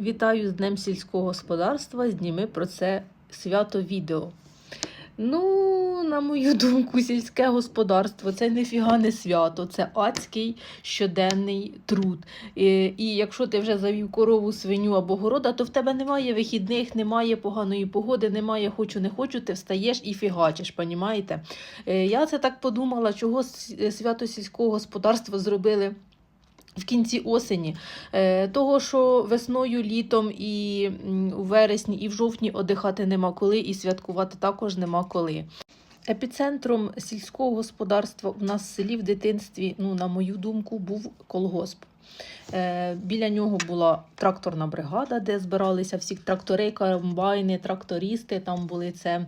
Вітаю з Днем сільського господарства. Зніми про це свято відео. Ну, на мою думку, сільське господарство це ніфіга не свято, це адський щоденний труд. І, і якщо ти вже завів корову, свиню або города, то в тебе немає вихідних, немає поганої погоди, немає хочу, не хочу, ти встаєш і фігачиш, понімаєте? Е, Я це так подумала, чого свято сільського господарства зробили. В кінці осені, Е, того, що весною, літом і у вересні, і в жовтні одихати нема коли, і святкувати також нема коли. Епіцентром сільського господарства у нас в селі в дитинстві, ну, на мою думку, був колгосп. Е, біля нього була тракторна бригада, де збиралися всі трактори, комбайни, трактористи. Там були це,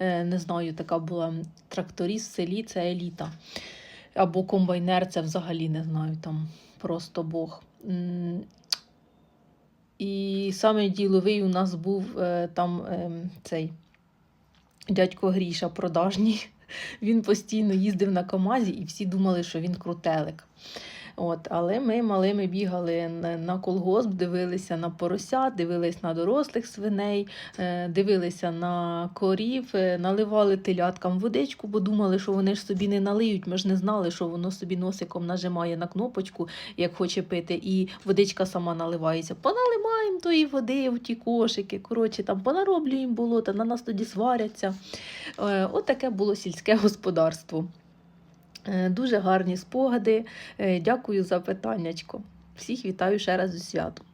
е, не знаю, така була тракторист в селі, це еліта. Або комбайнер, це взагалі не знаю, там просто Бог. І саме діловий у нас був е, там ем, цей дядько Гріша продажній. Він постійно їздив на Камазі, і всі думали, що він крутелик. От, але ми малими бігали на, колгосп, дивилися на поросят, дивилися на дорослих свиней, е, дивилися на корів, е, наливали теляткам водичку, бо думали, що вони ж собі не налиють. Ми ж не знали, що воно собі носиком нажимає на кнопочку, як хоче пити, і водичка сама наливається. Поналиваємо тої води в ті кошики. Коротше, там понароблюємо болота, на нас тоді сваряться. Е, От таке було сільське господарство. Е, Дуже гарні спогади. Е, Дякую за питаннячко. Всіх вітаю ще раз у святом.